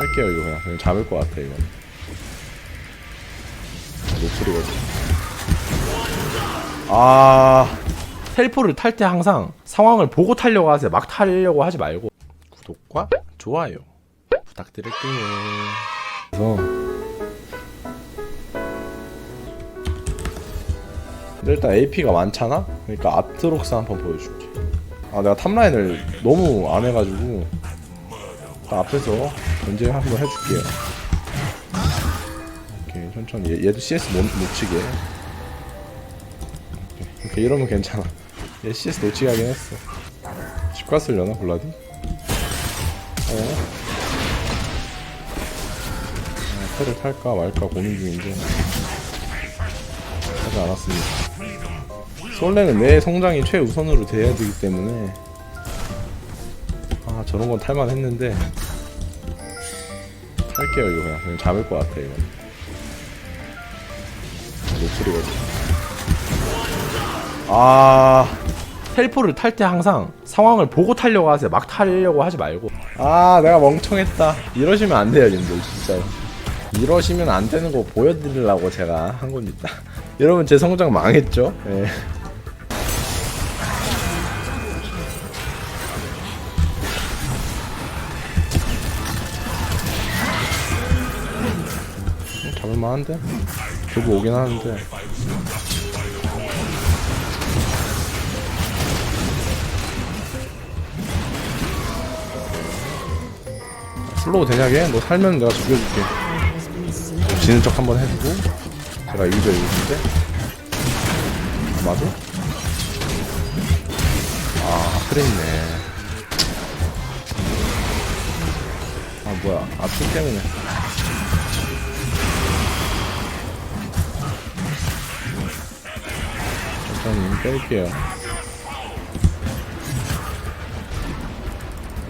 할게요 이거 그냥. 그냥 잡을 것 같아 이거. 노플이거든. 아 텔포를 탈 때 항상 상황을 보고 타려고 하세요. 막 타려고 하지 말고. 구독과 좋아요 부탁드릴게요. 그래서 근데 일단 AP가 많잖아? 그러니까 아트록스 한번 보여줄게. 아 내가 탑라인을 너무 안 해가지고 앞에서 견제 한번 해줄게요. 오케이 천천히. 얘, 얘도 CS 못, 놓치게. 오케이 이러면 괜찮아. 얘 CS 놓치게 하긴 했어. 집 갔으려나 블라디? 어? 아, 패를 탈까 말까 고민 중인데. 하지 않았습니다. 솔레는 내 성장이 최우선으로 돼야 되기 때문에. 아 저런 건 탈만 했는데 탈게요 이거 그냥. 그냥 잡을 것 같아 이거. 노플이거든 아 텔포를 탈 때 항상 상황을 보고 타려고 하세요. 막 타려고 하지 말고. 아 내가 멍청했다. 이러시면 안 돼요 님들 진짜 이러시면 안 되는 거 보여드리려고 제가 한 겁니다. 여러분 제 성장 망했죠? 예. 만한데? 결국 오긴 하는데 슬로우 되냐게? 너 살면 내가 죽여줄게 지는 척 한번 해주고 제가 이기죠 이기는데 아마도? 아 그랬네 아 뭐야 아풀 때문에 천천히 뺄게요.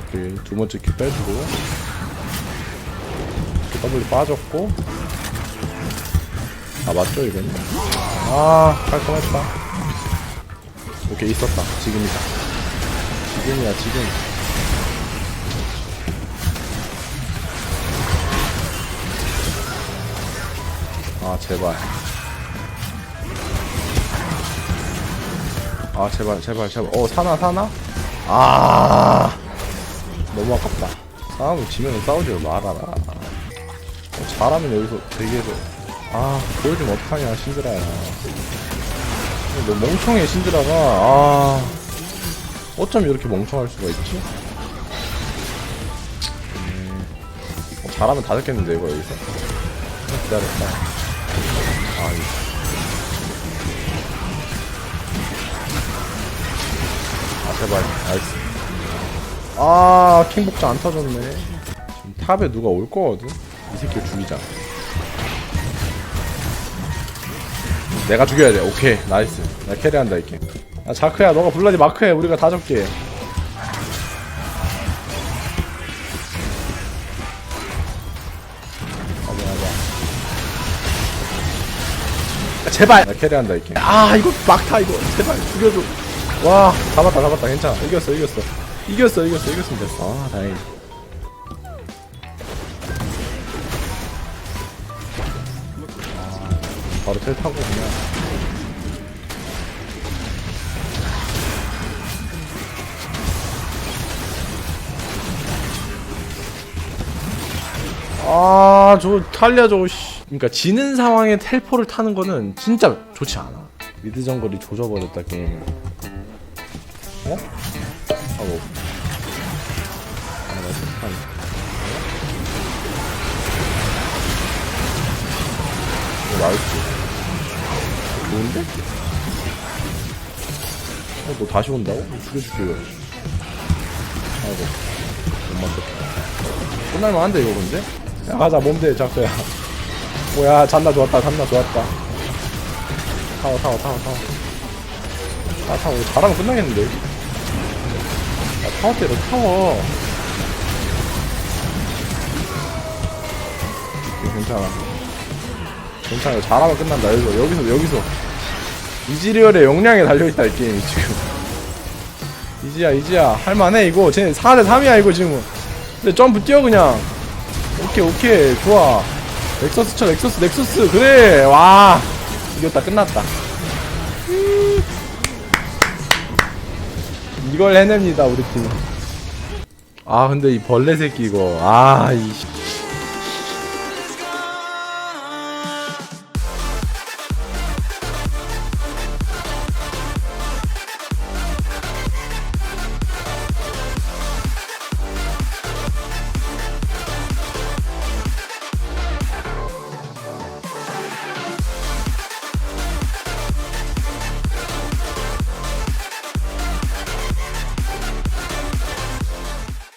오케이 두 번째 키 빼주고 W 빠졌고 아 맞죠 이거는? 아 깔끔했다. 오케이 있었다 지금이다. 지금이야 지금. 아 제발. 아 제발 제발 제발. 어 사나 사나? 아 너무 아깝다. 싸움을 지면 싸우지 말아라. 어, 잘하면 여기서 대기해서. 아 보여주면 어떡하냐 신드라야. 너 멍청해 신드라가. 아 어쩜 이렇게 멍청할 수가 있지? 음, 어, 잘하면 다 잡겠는데 이거 여기서? 기다렸다. 아 이거 제발. 나이스 아 킹복자 안 터졌네. 지금 탑에 누가 올 거거든? 이 새끼를 죽이자. 내가 죽여야 돼. 오케이. 나이스. 나 캐리한다 이게 야 자크야 너가 블라디 마크해. 우리가 다 야, 제발. 나 캐리한다 이게 아 이거 막타 이거. 제발 죽여줘 와 잡았다 잡았다. 괜찮아. 이겼어 이겼어. 이겼어 이겼어. 이겼으면 됐어. 아 다행히 아, 바로 텔 타고 그냥 아, 저 탈리아 저거 씨. 그러니까 지는 상황에 텔포를 타는 거는 진짜 좋지 않아. 미드 정글이 조져버렸다 게임. 어? 하고. 아, 나 착한. 오, 나이스. 좋은데? 어, 너 다시 온다고? 죽여줄게, 이거. 아이고. 못 맞췄다. 끝날만한데, 이거 근데? 야, 가자, 몸대, 자크야. 뭐야, 잔나 좋았다, 잔나 좋았다. 타워, 타워, 타워, 타워. 아, 타워. 잘하면 끝나겠는데? 야, 타워 때려, 타워. 괜찮아. 괜찮아. 잘하면 끝난다. 여기서, 여기서, 여기서. 이지리얼의 역량에 달려있다, 이 게임이 지금. 이지야, 이지야. 할만해, 이거. 쟤 4대 3이야, 이거 지금. 근데 점프 뛰어, 그냥. 오케이 오케이 좋아 엑서스 쳐 엑서스 넥서스 그래 와 이겼다 끝났다 이걸 해냅니다 우리 팀 아 근데 이 벌레 새끼 이거. 아이